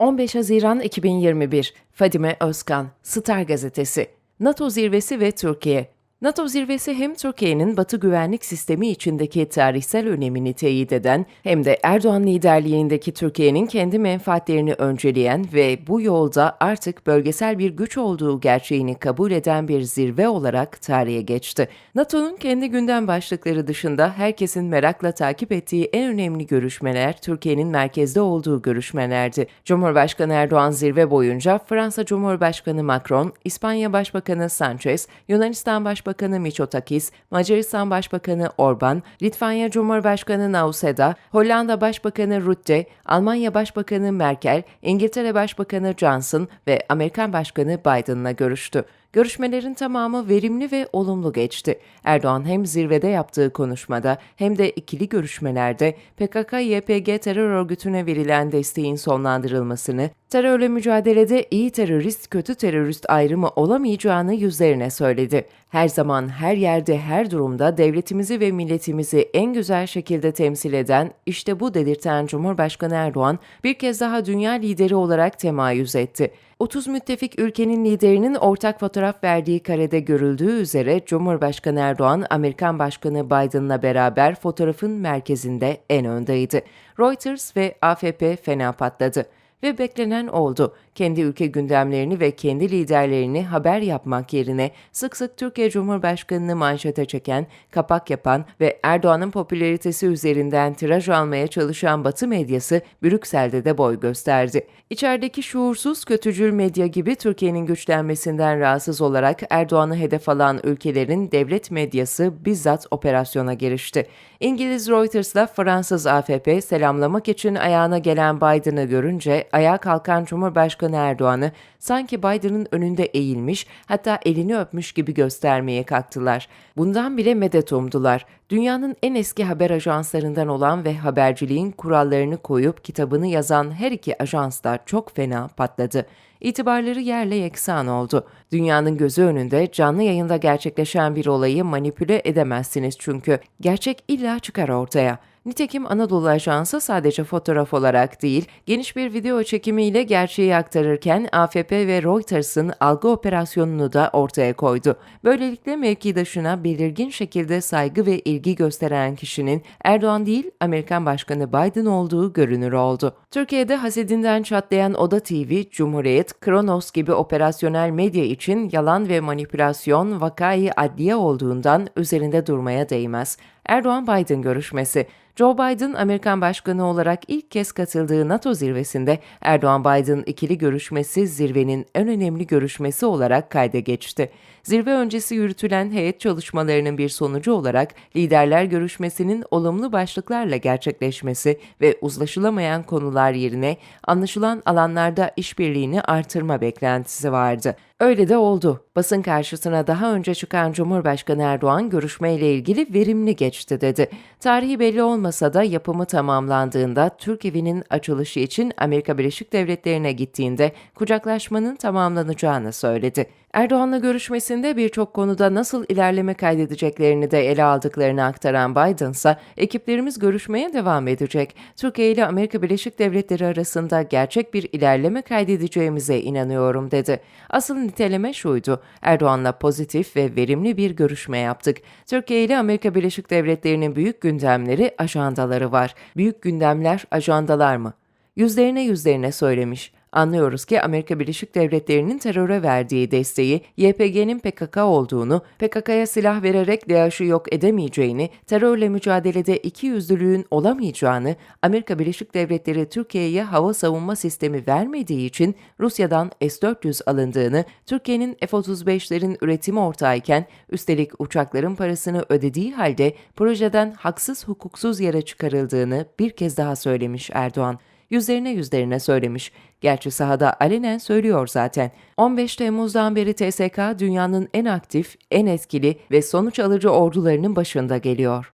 15 Haziran 2021 Fadime Özkan Star Gazetesi. NATO zirvesi ve Türkiye NATO zirvesi hem Türkiye'nin Batı güvenlik sistemi içindeki tarihsel önemini teyit eden hem de Erdoğan liderliğindeki Türkiye'nin kendi menfaatlerini önceleyen ve bu yolda artık bölgesel bir güç olduğu gerçeğini kabul eden bir zirve olarak tarihe geçti. NATO'nun kendi gündem başlıkları dışında herkesin merakla takip ettiği en önemli görüşmeler Türkiye'nin merkezde olduğu görüşmelerdi. Cumhurbaşkanı Erdoğan zirve boyunca Fransa Cumhurbaşkanı Macron, İspanya Başbakanı Sanchez, Yunanistan Başbakanı Mitsotakis, Macaristan Başbakanı Orban, Litvanya Cumhurbaşkanı Nauseda, Hollanda Başbakanı Rutte, Almanya Başbakanı Merkel, İngiltere Başbakanı Johnson ve Amerikan Başkanı Biden'la görüştü. Görüşmelerin tamamı verimli ve olumlu geçti. Erdoğan hem zirvede yaptığı konuşmada hem de ikili görüşmelerde PKK-YPG terör örgütüne verilen desteğin sonlandırılmasını, terörle mücadelede iyi terörist kötü terörist ayrımı olamayacağını yüzlerine söyledi. Her zaman, her yerde, her durumda devletimizi ve milletimizi en güzel şekilde temsil eden, işte bu dedirten Cumhurbaşkanı Erdoğan bir kez daha dünya lideri olarak temayüz etti. 30 müttefik ülkenin liderinin ortak fotoğraf verdiği karede görüldüğü üzere Cumhurbaşkanı Erdoğan, Amerikan Başkanı Biden'la beraber fotoğrafın merkezinde en öndeydi. Reuters ve AFP fena patladı ve beklenen oldu. Kendi ülke gündemlerini ve kendi liderlerini haber yapmak yerine sık sık Türkiye Cumhurbaşkanı'nı manşete çeken, kapak yapan ve Erdoğan'ın popülaritesi üzerinden tiraj almaya çalışan Batı medyası Brüksel'de de boy gösterdi. İçerideki şuursuz kötücül medya gibi Türkiye'nin güçlenmesinden rahatsız olarak Erdoğan'ı hedef alan ülkelerin devlet medyası bizzat operasyona girişti. İngiliz Reuters'la Fransız AFP selamlamak için ayağına gelen Biden'ı görünce ayağa kalkan Cumhurbaşkanı Erdoğan'ı sanki Biden'ın önünde eğilmiş hatta elini öpmüş gibi göstermeye kalktılar. Bundan bile medet umdular. Dünyanın en eski haber ajanslarından olan ve haberciliğin kurallarını koyup kitabını yazan her iki ajans da çok fena patladı. İtibarları yerle yeksan oldu. Dünyanın gözü önünde canlı yayında gerçekleşen bir olayı manipüle edemezsiniz çünkü gerçek illa çıkar ortaya. Nitekim Anadolu Ajansı sadece fotoğraf olarak değil, geniş bir video çekimiyle gerçeği aktarırken AFP ve Reuters'ın algı operasyonunu da ortaya koydu. Böylelikle mevkidaşına belirgin şekilde saygı ve ilgi gösteren kişinin Erdoğan değil Amerikan Başkanı Biden olduğu görünür oldu. Türkiye'de hasedinden çatlayan Oda TV, Cumhuriyet, Kronos gibi operasyonel medya için yalan ve manipülasyon vakayı adliye olduğundan üzerinde durmaya değmez. Erdoğan-Biden görüşmesi Joe Biden, Amerikan Başkanı olarak ilk kez katıldığı NATO zirvesinde Erdoğan-Biden ikili görüşmesi zirvenin en önemli görüşmesi olarak kayda geçti. Zirve öncesi yürütülen heyet çalışmalarının bir sonucu olarak liderler görüşmesinin olumlu başlıklarla gerçekleşmesi ve uzlaşılamayan konular yerine anlaşılan alanlarda işbirliğini artırma beklentisi vardı. Öyle de oldu. Basın karşısına daha önce çıkan Cumhurbaşkanı Erdoğan görüşmeyle ilgili verimli geçti dedi. Tarihi belli olmasa da yapımı tamamlandığında Türk evinin açılışı için Amerika Birleşik Devletleri'ne gittiğinde kucaklaşmanın tamamlanacağını söyledi. Erdoğan'la görüşmesinde birçok konuda nasıl ilerleme kaydedeceklerini de ele aldıklarını aktaran Biden ise ekiplerimiz görüşmeye devam edecek. Türkiye ile Amerika Birleşik Devletleri arasında gerçek bir ilerleme kaydedeceğimize inanıyorum dedi. Asıl niteleme şuydu. Erdoğan'la pozitif ve verimli bir görüşme yaptık. Türkiye ile Amerika Birleşik Devletleri'nin büyük gündemleri, ajandaları var. Büyük gündemler, ajandalar mı? Yüzlerine yüzlerine söylemiş. Anlıyoruz ki Amerika Birleşik Devletleri'nin teröre verdiği desteği YPG'nin PKK olduğunu, PKK'ya silah vererek DAEŞ'ı yok edemeyeceğini, terörle mücadelede iki yüzlülüğün olamayacağını, Amerika Birleşik Devletleri Türkiye'ye hava savunma sistemi vermediği için Rusya'dan S-400 alındığını, Türkiye'nin F-35'lerin üretimi ortağıyken üstelik uçakların parasını ödediği halde projeden haksız hukuksuz yere çıkarıldığını bir kez daha söylemiş Erdoğan yüzlerine yüzlerine söylemiş. Gerçi sahada alenen söylüyor zaten. 15 Temmuz'dan beri TSK dünyanın en aktif, en etkili ve sonuç alıcı ordularının başında geliyor.